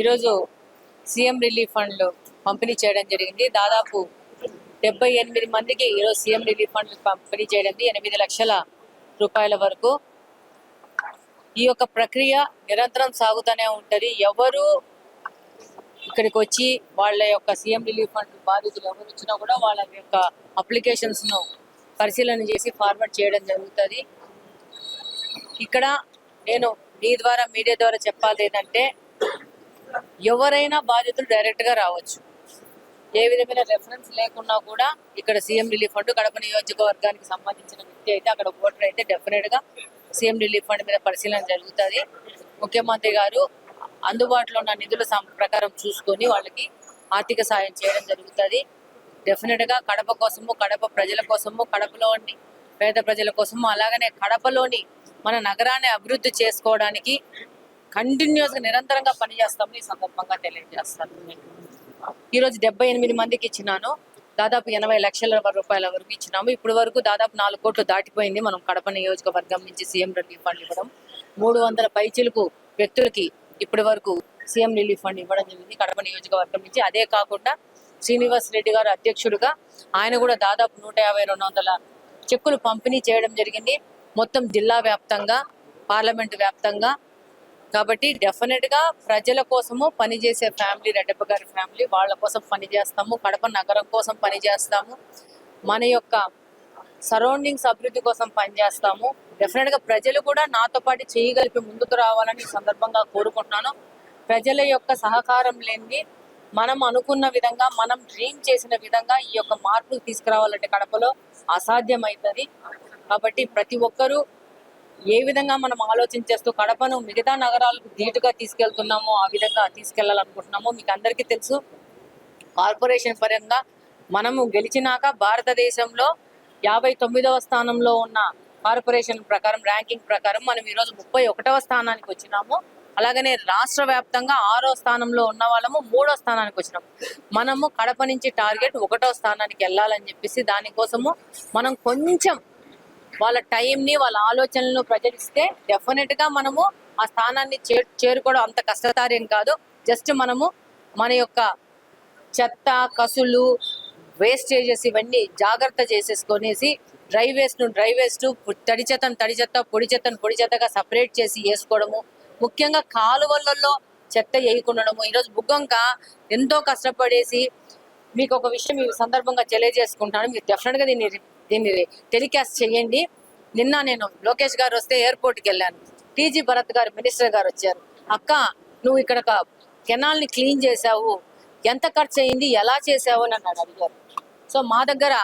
ఈరోజు CM relief ఫండ్లు పంపిణీ చేయడం జరిగింది. దాదాపు డెబ్బై ఎనిమిది మందికి ఈరోజు సీఎం రిలీఫ్ ఫండ్లు పంపిణీ చేయడం ఎనిమిది లక్షల రూపాయల వరకు ఈ యొక్క ప్రక్రియ నిరంతరం సాగుతూనే ఉంటుంది. ఎవరు ఇక్కడికి వచ్చి వాళ్ళ యొక్క సీఎం రిలీఫ్ ఫండ్ బాధితులు ఎవరు వచ్చినా కూడా వాళ్ళ యొక్క అప్లికేషన్స్ను పరిశీలన చేసి ఫార్వర్డ్ చేయడం జరుగుతుంది. ఇక్కడ నేను మీ ద్వారా మీడియా ద్వారా చెప్పాలి ఏంటంటే ఎవరైనా బాధితులు డైరెక్ట్గా రావచ్చు. ఏ విధమైన రెఫరెన్స్ లేకున్నా కూడా ఇక్కడ సీఎం రిలీఫ్ ఫండ్ కడప నియోజకవర్గానికి సంబంధించిన వ్యక్తి అయితే అక్కడ ఓటర్ అయితే డెఫినెట్గా సీఎం రిలీఫ్ ఫండ్ మీద పరిశీలన జరుగుతుంది. ముఖ్యమంత్రి గారు అందుబాటులో ఉన్న నిధుల ప్రకారం చూసుకొని వాళ్ళకి ఆర్థిక సాయం చేయడం జరుగుతుంది. డెఫినెట్గా కడప కోసము కడప ప్రజల కోసము కడపలోని పేద ప్రజల కోసము అలాగనే కడపలోని మన నగరాన్ని అభివృద్ధి చేసుకోవడానికి కంటిన్యూస్గా నిరంతరంగా పనిచేస్తామని ఈ సందర్భంగా తెలియజేస్తాను. ఈ రోజు డెబ్బై ఎనిమిది మందికి ఇచ్చినాను. దాదాపు ఎనభై లక్షల రూపాయల వరకు ఇచ్చినాము. ఇప్పటి వరకు దాదాపు నాలుగు కోట్లు దాటిపోయింది మనం కడప నియోజకవర్గం నుంచి సీఎం రిలీఫ్ ఫండ్ ఇవ్వడం. మూడు వందల పైచీలకు వ్యక్తులకి ఇప్పటి వరకు సీఎం రిలీఫ్ ఫండ్ ఇవ్వడం జరిగింది కడప నియోజకవర్గం నుంచి. అదే కాకుండా శ్రీనివాస్ రెడ్డి గారు అధ్యక్షుడిగా ఆయన కూడా దాదాపు నూట యాభై రెండు వందల చెక్కులు పంపిణీ చేయడం జరిగింది. మొత్తం జిల్లా వ్యాప్తంగా పార్లమెంట్ వ్యాప్తంగా కాబట్టి డెఫినెట్గా ప్రజల కోసము పనిచేసే ఫ్యామిలీ రెడ్డప్ప గారి ఫ్యామిలీ వాళ్ళ కోసం పనిచేస్తాము కడప నగరం కోసం పనిచేస్తాము మన యొక్క సరౌండింగ్స్ అభివృద్ధి కోసం పనిచేస్తాము డెఫినెట్గా ప్రజలు కూడా నాతో పాటు చేయగలిపి ముందుకు రావాలని సందర్భంగా కోరుకుంటున్నాను. ప్రజల యొక్క సహకారం లేనిది మనం అనుకున్న విధంగా మనం డ్రీమ్ చేసిన విధంగా ఈ యొక్క మార్పులు తీసుకురావాలంటే కడపలో అసాధ్యమవుతుంది. కాబట్టి ప్రతి ఒక్కరూ ఏ విధంగా మనం ఆలోచించేస్తూ కడపను మిగతా నగరాలకు ధీటుగా తీసుకెళ్తున్నామో ఆ విధంగా తీసుకెళ్ళాలనుకుంటున్నామో మీకు అందరికీ తెలుసు. కార్పొరేషన్ పరంగా మనము గెలిచినాక భారతదేశంలో యాభై తొమ్మిదవ స్థానంలో ఉన్న కార్పొరేషన్ ప్రకారం ర్యాంకింగ్ ప్రకారం మనం ఈరోజు ముప్పై ఒకటవ స్థానానికి వచ్చినాము. అలాగనే రాష్ట్ర వ్యాప్తంగా ఆరో స్థానంలో ఉన్న వాళ్ళము మూడో స్థానానికి వచ్చినాము మనము కడప నుంచి టార్గెట్ ఒకటో స్థానానికి వెళ్ళాలని చెప్పేసి దానికోసము మనం కొంచెం వాళ్ళ టైంని వాళ్ళ ఆలోచనలను ప్రజలిస్తే డెఫినెట్గా మనము ఆ స్థానాన్ని చే చేరుకోవడం అంత కష్టతారేం కాదు. జస్ట్ మనము మన యొక్క చెత్త కసులు వేస్టేజెస్ ఇవన్నీ జాగ్రత్త చేసేసుకొనేసి డ్రై వేస్ట్ను డ్రై వేస్ట్ తడి చెత్తను తడి చెత్త పొడి చెత్తను పొడి చెత్తగా సపరేట్ చేసి వేసుకోవడము. ముఖ్యంగా కాలువలలో చెత్త వేయకుండడము. ఈరోజు బుగ్గంక ఎంతో కష్టపడేసి మీకు ఒక విషయం ఈ సందర్భంగా తెలియజేసుకుంటాను. మీరు డెఫినెట్గా దీన్ని దీన్ని టెలికాస్ట్ చేయండి. నిన్న నేను లోకేష్ గారు వస్తే ఎయిర్పోర్ట్కి వెళ్ళాను. టీజీ భరత్ గారు మినిస్టర్ గారు వచ్చారు. అక్క నువ్వు ఇక్కడ ఒక క్లీన్ చేసావు ఎంత ఖర్చు అయింది? ఎలా చేసావు అని నన్ను అడిగారు. సో మా దగ్గర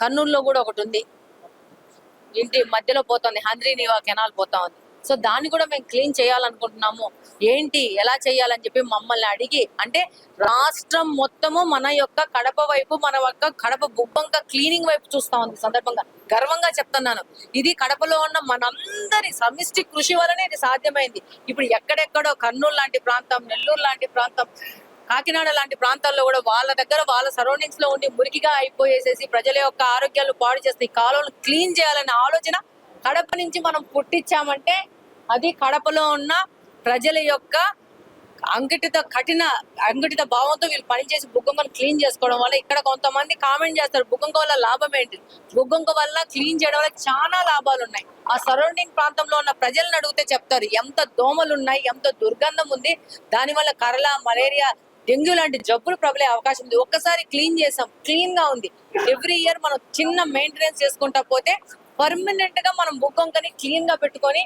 కర్నూలులో కూడా ఒకటి ఉంది. ఇంటి మధ్యలో పోతుంది. హంద్రీ నీవా కెనాల్ పోతా ఉంది. సో దాన్ని కూడా మేము క్లీన్ చేయాలనుకుంటున్నాము. ఏంటి? ఎలా చేయాలని చెప్పి మమ్మల్ని అడిగి అంటే రాష్ట్రం మొత్తము మన యొక్క కడప వైపు మన యొక్క కడప బుబ్బంక క్లీనింగ్ వైపు చూస్తా ఉంది సందర్భంగా. గర్వంగా చెప్తున్నాను. ఇది కడపలో ఉన్న మనందరి సమిష్టి కృషి వలనే ఇది సాధ్యమైంది. ఇప్పుడు ఎక్కడెక్కడో కర్నూలు లాంటి ప్రాంతం నెల్లూరు లాంటి ప్రాంతం కాకినాడ లాంటి ప్రాంతాల్లో కూడా వాళ్ళ దగ్గర వాళ్ళ సరౌండింగ్స్లో ఉండి మురికిగా అయిపోయేసేసి ప్రజల యొక్క ఆరోగ్యాలు పాడు చేస్తే ఈ కాలువలు క్లీన్ చేయాలనే ఆలోచన కడప నుంచి మనం పుట్టించామంటే అది కడపలో ఉన్న ప్రజల యొక్క అంగిటిత కఠిన అంగిటిత భావంతో వీళ్ళు పనిచేసి బుగ్గంకను క్లీన్ చేసుకోవడం వల్ల ఇక్కడ కొంతమంది కామెంట్ చేస్తారు బుగ్గంక వల్ల లాభం ఏంటి? బుగ్గంక వల్ల క్లీన్ చేయడం వల్ల చాలా లాభాలు ఉన్నాయి. ఆ సరౌండింగ్ ప్రాంతంలో ఉన్న ప్రజలను అడిగితే చెప్తారు ఎంత దోమలు ఉన్నాయి ఎంత దుర్గంధం ఉంది దానివల్ల కరల మలేరియా డెంగ్యూ లాంటి జబ్బులు ప్రబలే అవకాశం ఉంది. ఒక్కసారి క్లీన్ చేసాం క్లీన్గా ఉంది. ఎవ్రీ ఇయర్ మనం చిన్న మెయింటెనెన్స్ చేసుకుంటా పోతే పర్మనెంట్గా మనం బుగ్గొంకని క్లీన్గా పెట్టుకొని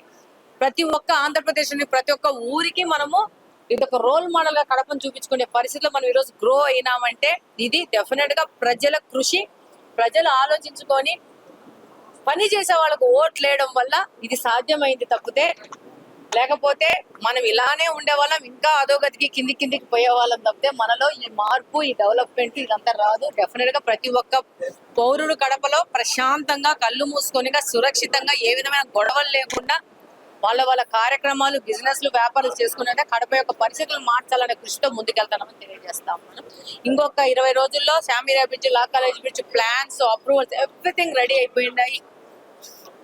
ప్రతి ఒక్క ఆంధ్రప్రదేశ్ ప్రతి ఒక్క ఊరికి మనము ఇది ఒక రోల్ మోడల్గా కడపను చూపించుకునే పరిస్థితిలో మనం ఈరోజు గ్రో అయినామంటే ఇది డెఫినెట్గా ప్రజల కృషి ప్రజలు ఆలోచించుకొని పని చేసే వాళ్ళకు ఓట్లు వేయడం వల్ల ఇది సాధ్యమైంది తప్పితే లేకపోతే మనం ఇలానే ఉండే వాళ్ళం ఇంకా అధోగతికి కింది కిందికి పోయే వాళ్ళం తప్పితే మనలో ఈ మార్పు ఈ డెవలప్మెంట్ ఇదంతా రాదు. డెఫినెట్గా ప్రతి ఒక్క పౌరుడు కడపలో ప్రశాంతంగా కళ్ళు మూసుకొనిగా సురక్షితంగా ఏ విధమైన గొడవలు లేకుండా వాళ్ళ వాళ్ళ కార్యక్రమాలు బిజినెస్లు వ్యాపారాలు చేసుకునేదే కడప యొక్క పరిస్థితులు మార్చాలనే కృషితో ముందుకెళ్తామని తెలియజేస్తాం మనం ఇంకొక ఇరవై రోజుల్లో శామీరా బ్రిడ్జ్ లా college bridge plans approvals everything ready అయిపోయినాయి.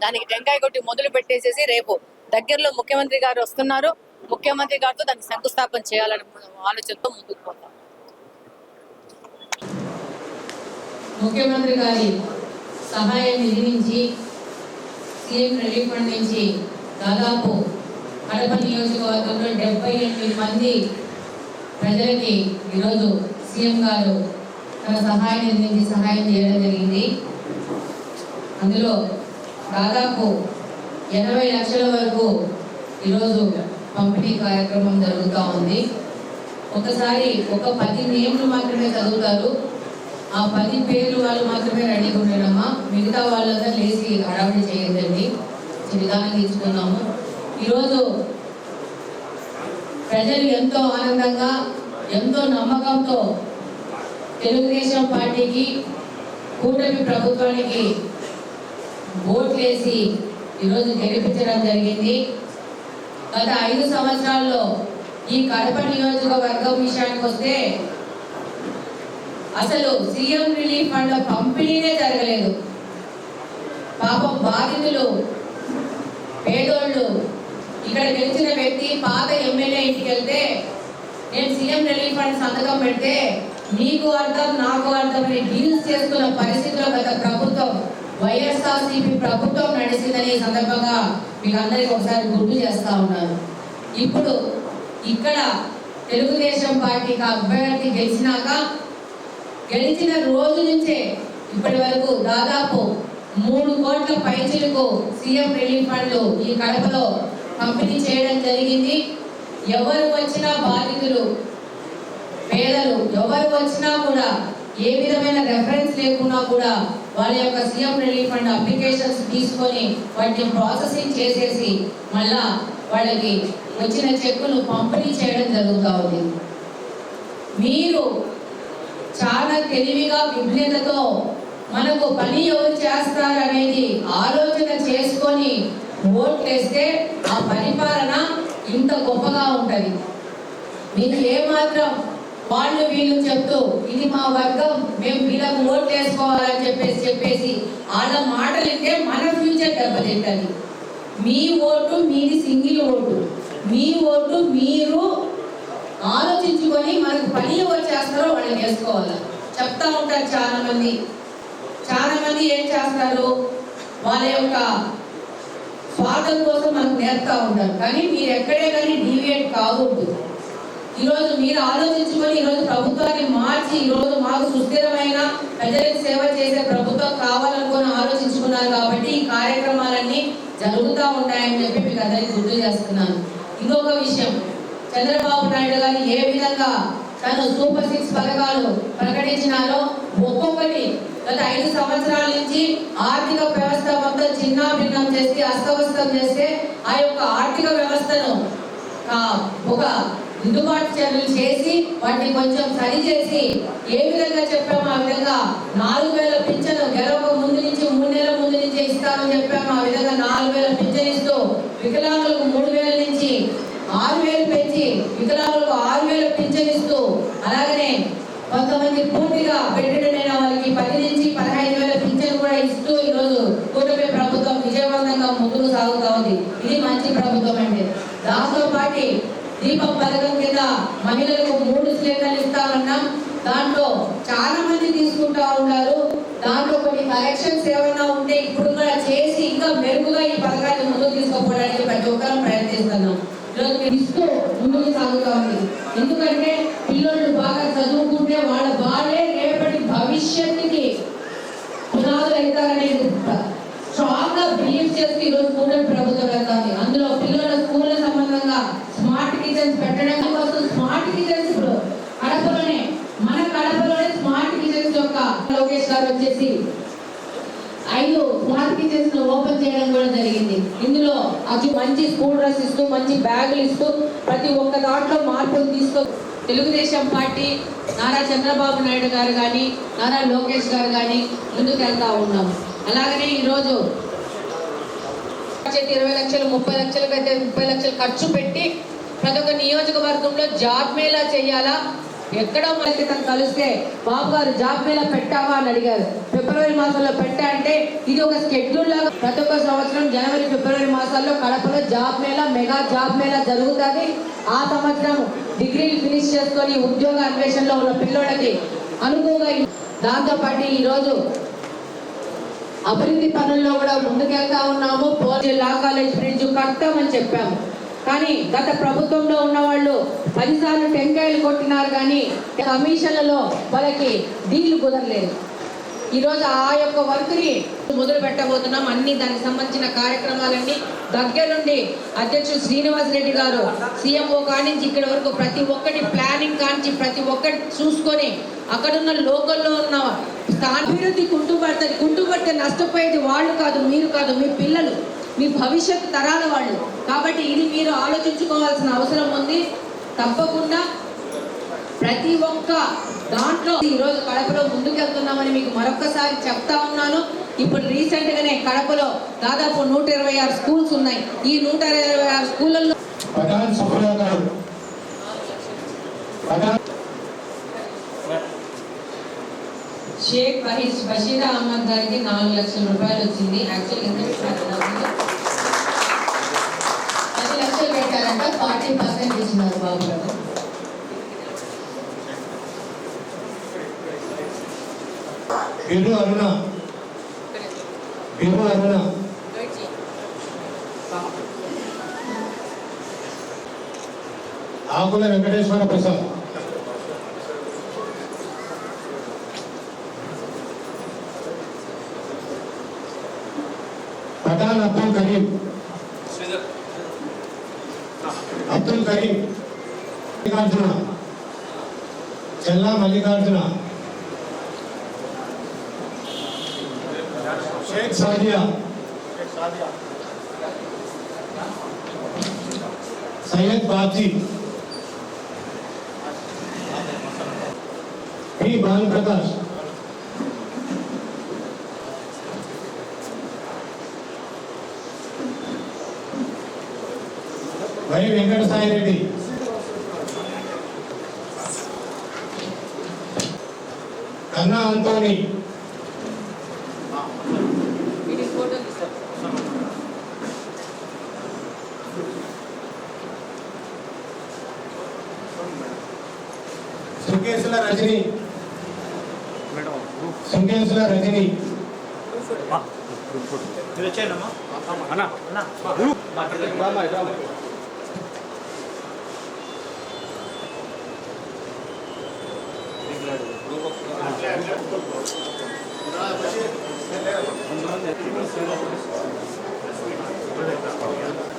దానికి టెంకాయ కొట్టి మొదలు పెట్టేసేసి రేపు దగ్గరలో ముఖ్యమంత్రి గారు వస్తున్నారు. ముఖ్యమంత్రి గారితో దాన్ని శంకుస్థాపన చేయాలని ఆలోచనతో ముందుకు పోతాం ముఖ్యమంత్రి గారి సహాయం నిధి నుంచి సీఎం రిలీఫ్ ఫండ్ నుంచి దాదాపు కడప నియోజకవర్గంలో డెబ్బై ఎనిమిది మంది ప్రజలకి ఈరోజు సీఎం గారు తన సహాయం నిధి సహాయం చేయడం జరిగింది. అందులో దాదాపు ఎనభై లక్షల వరకు ఈరోజు పంపిణీ కార్యక్రమం జరుగుతూ ఉంది. ఒకసారి ఒక పది నేమ్లు మాత్రమే చదువుతారు. ఆ పది పేర్లు వాళ్ళు మాత్రమే రెడీగా ఉన్నారమ్మా. మిగతా వాళ్ళంతా లేచి హడావిడి చేయొద్దండి ఈ తీసుకున్నాము. ఈరోజు ప్రజలు ఎంతో ఆనందంగా ఎంతో నమ్మకంతో తెలుగుదేశం పార్టీకి కూటమి ప్రభుత్వానికి ఓట్లేసి ఈరోజు గెలిపించడం జరిగింది. గత ఐదు సంవత్సరాల్లో ఈ కడప నియోజకవర్గం విషయానికి వస్తే అసలు సీఎం రిలీఫ్ ఫండ్ పంపిణీనే జరగలేదు. పాపం బాధితులు పేదోళ్ళు ఇక్కడ గెలిచిన వ్యక్తి పాత ఎమ్మెల్యే ఇంటికి వెళ్తే నేను సీఎం రిలీఫ్ ఫండ్ సంతకం పెడితే నీకు అర్థం నాకు అర్థం అని డీల్స్ చేసుకున్న పరిస్థితిలో గత ప్రభుత్వం వైఎస్ఆర్సీపీ ప్రభుత్వం నడిచిందని సందర్భంగా మీకు అందరికీ ఒకసారి గుర్తు చేస్తా ఉన్నాను. ఇప్పుడు ఇక్కడ తెలుగుదేశం పార్టీకి అభ్యర్థి గెలిచినాక గెలిచిన రోజు నుంచే ఇప్పటి వరకు దాదాపు మూడు కోట్ల పైచలకు సీఎం రిలీఫ్ ఫండ్లు ఈ కడపలో పంపిణీ చేయడం జరిగింది. ఎవరు వచ్చినా బాధితులు పేదలు ఎవరు వచ్చినా కూడా ఏ విధమైన రెఫరెన్స్ లేకున్నా కూడా వాళ్ళ యొక్క సీఎం రిలీఫ్ ఫండ్ అప్లికేషన్స్ తీసుకొని వాటిని ప్రాసెసింగ్ చేసేసి మళ్ళా వాళ్ళకి వచ్చిన చెక్కులు పంపిణీ చేయడం జరుగుతూ ఉంది. మీరు చాలా తెలివిగా విభ్యతతో మనకు పని ఎవరు చేస్తారనేది ఆలోచన చేసుకొని ఓట్లేస్తే ఆ పరిపాలన ఇంత గొప్పగా ఉంటుంది. మీకు ఏమాత్రం వాళ్ళు వీళ్ళు చెప్తూ ఇది మా వర్గం మేము వీళ్ళకు ఓట్లు వేసుకోవాలని చెప్పేసి చెప్పేసి వాళ్ళ మాటలు ఇంటే మన ఫ్యూచర్ దెబ్బతింటది. మీ ఓటు మీది సింగిల్ ఓటు. మీ ఓటు మీరు ఆలోచించుకొని మనకు పని ఎవరు చేస్తారో వాళ్ళు నేర్చుకోవాలి చెప్తా ఉంటారు చాలా మంది. చాలా మంది ఏం చేస్తారు? వాళ్ళ యొక్క స్వార్థం కోసం మనకు నేర్పుతా ఉంటారు. కానీ మీరు ఎక్కడే కానీ డీవియేట్ కాకూడదు ఈరోజు మీరు ఆలోచించుకొని ఈరోజు ప్రభుత్వాన్ని మార్చి ఈరోజు మాకు సుస్థిరమైన ప్రజలకు సేవ చేసే ప్రభుత్వం కావాలనుకొని ఆలోచించుకున్నారు కాబట్టి ఈ కార్యక్రమాలన్నీ జరుగుతూ ఉంటాయని చెప్పి మీకు అందరికీ గుర్తు చేస్తున్నాను. ఇంకొక విషయం. చంద్రబాబు నాయుడు గారు ఏ విధంగా తను సూపర్ సిక్స్ పథకాలు ప్రకటించినారో ఒక్కొక్కటి గత ఐదు సంవత్సరాల నుంచి ఆర్థిక వ్యవస్థ మొత్తం చిన్నాభిన్నం చేసి అస్తవ్యస్తం చేస్తే ఆ యొక్క ఆర్థిక వ్యవస్థను ఒక దిద్దుబాటు చర్యలు చేసి వాటిని కొంచెం సరి చేసి ఏ విధంగా చెప్పామో ఆ విధంగా నాలుగు వేల పింఛను గెలవక ముందు నుంచి మూడు నెలల ముందు నుంచి ఇస్తామని చెప్పాము ఆ విధంగా నాలుగు వేల పింఛను ఇస్తూ వికలాంగులకు మూడు వేల నుంచి ఆరు వేలు పెంచి వికలాంగులకు ఆరు వేలు పింఛన్ ఇస్తూ అలాగనే కొంతమంది పూర్తిగా పెట్టిన వాళ్ళకి పది నుంచి పదహైదు వేల పింఛన్ కూడా ఇస్తూ ఈరోజు కూటమి ప్రభుత్వం విజయవంతంగా ముందుకు సాగుతా ఉంది. ఇది మంచి ప్రభుత్వం అంటే. దాంతో పాటు దీపం పథకం కింద మహిళలకు మూడు సిలిండర్లు ఇస్తామన్నాం. దాంట్లో చాలా మంది తీసుకుంటా ఉన్నారు. దాంట్లో కొన్ని కలెక్షన్స్ ఏమైనా ఉంటే ఇప్పుడు కూడా చేసి ఇంకా మెరుగుగా ఈ పథకాన్ని ముందుకు తీసుకుపోవడానికి ప్రతి ఒక్కరం ప్రయత్నిస్తున్నాం. ఇస్తూ ముందుకు సాగుతా ఉంది ఎందుకంటే పిల్లలు బాగా చదువుకుంటే వాళ్ళ వాళ్ళే రేపటి భవిష్యత్తుకి పునాదులు అవుతారనే స్ట్రాంగ్గా బిలీవ్ చేస్తూ ఈరోజు కూటమి ప్రభుత్వం వెళ్తాంది. అందులో పిల్లల స్కూళ్ళ సంబంధంగా స్మార్ట్ కిచెన్స్ పెట్టడం కోసం స్మార్ట్ కిచెన్స్ ఇప్పుడు కడపలోనే మన కడపలోనే స్మార్ట్ కిచెన్స్ యొక్క లోకేష్ గారు వచ్చేసి ఐదు స్మార్ట్ కిచెన్స్ ఓపెన్ చేయడం కూడా జరిగింది ఇందులో అది మంచి స్కూల్ డ్రెస్ ఇస్తూ మంచి బ్యాగులు ఇస్తూ ప్రతి ఒక్క దాంట్లో మార్పులు తీసుకో తెలుగుదేశం పార్టీ నారా చంద్రబాబు నాయుడు గారు కానీ నారా లోకేష్ గారు కానీ ముందుకెళ్తా ఉన్నాం. అలాగనే ఈరోజు బడ్జెట్ ఇరవై లక్షలు ముప్పై లక్షలు అయితే ముప్పై లక్షలు ఖర్చు పెట్టి ప్రతి ఒక్క నియోజకవర్గంలో జాబ్ మేళా చేయాలా? ఎక్కడో మనకి తను కలిస్తే బాబు గారు జాబ్ మేళా పెట్టావా అని అడిగారు. ఫిబ్రవరి మాసంలో పెట్టా అంటే ఇది ఒక స్కెడ్యూల్ లాగా ప్రతి ఒక్క సంవత్సరం జనవరి ఫిబ్రవరి మాసాల్లో కడపలో job mela mega job mela జరుగుతుంది. ఆ సంవత్సరం డిగ్రీలు ఫినిష్ చేసుకొని ఉద్యోగ అన్వేషణలో ఉన్న పిల్లోళ్ళకి అనుకోగా దాంతో పాటు ఈరోజు అభివృద్ధి పనుల్లో కూడా ముందుకెళ్తా ఉన్నాము. పోలీ లా కాలేజ్ బ్రిడ్జ్ కట్టామని చెప్పాము. కానీ గత ప్రభుత్వంలో ఉన్న వాళ్ళు పదిసార్లు టెంకాయలు కొట్టినారు కానీ కమిషన్లలో వాళ్ళకి డీలు కుదరలేదు. ఈరోజు ఆ యొక్క వర్క్ని మొదలు పెట్టబోతున్నాం. అన్ని దానికి సంబంధించిన కార్యక్రమాలన్నీ దగ్గరుండి అధ్యక్షుడు శ్రీనివాస్ రెడ్డి గారు సీఎంఓ కానించి ఇక్కడ వరకు ప్రతి ఒక్కటి ప్లానింగ్ కానించి ప్రతి ఒక్కటి చూసుకొని అక్కడున్న లోకల్లో ఉన్న స్థాన అభివృద్ధి కుంటుపడితే నష్టపోయేది వాళ్ళు కాదు మీరు కాదు మీ పిల్లలు. మీ భవిష్యత్ తరాల వాళ్ళు. కాబట్టి ఇది మీరు ఆలోచించుకోవాల్సిన అవసరం ఉంది. తప్పకుండా ప్రతి ఒక్క దాంట్లో ఈరోజు కడపలో ముందుకెళ్తున్నామని మీకు మరొకసారి చెప్తా ఉన్నాను. ఇప్పుడు రీసెంట్ గానే కడపలో దాదాపు నూట ఇరవై ఆరు స్కూల్స్ ఉన్నాయి. ఈ నూట ఇరవై ఆరు స్కూళ్ళల్లో షేక్ బషీర్ అహ్మద్ గారికి నాలుగు లక్షల రూపాయలు వచ్చింది. యాక్చువల్ ఎంత పెట్టారు పది లక్షలు పెట్టారంట ఫార్టీ ఇచ్చినారు బాబు గారు. అరుణ. అరుణ. ఆకుల వెంకటేశ్వర ప్రసాద్. అబ్దుల్ కరీం మల్లికార్జున చెల్లా మల్లికార్జున షేక్ సాదియా సయ్యద్ బాబ్జీ పి భాను ప్రకాష్ వై వెంకట సాయి రెడ్డి. కన్నా అంతోని. సుకేసుల రజని. సుకేసుల రజని. వచ్చేయండమ్మా అన్న. అన్న గురు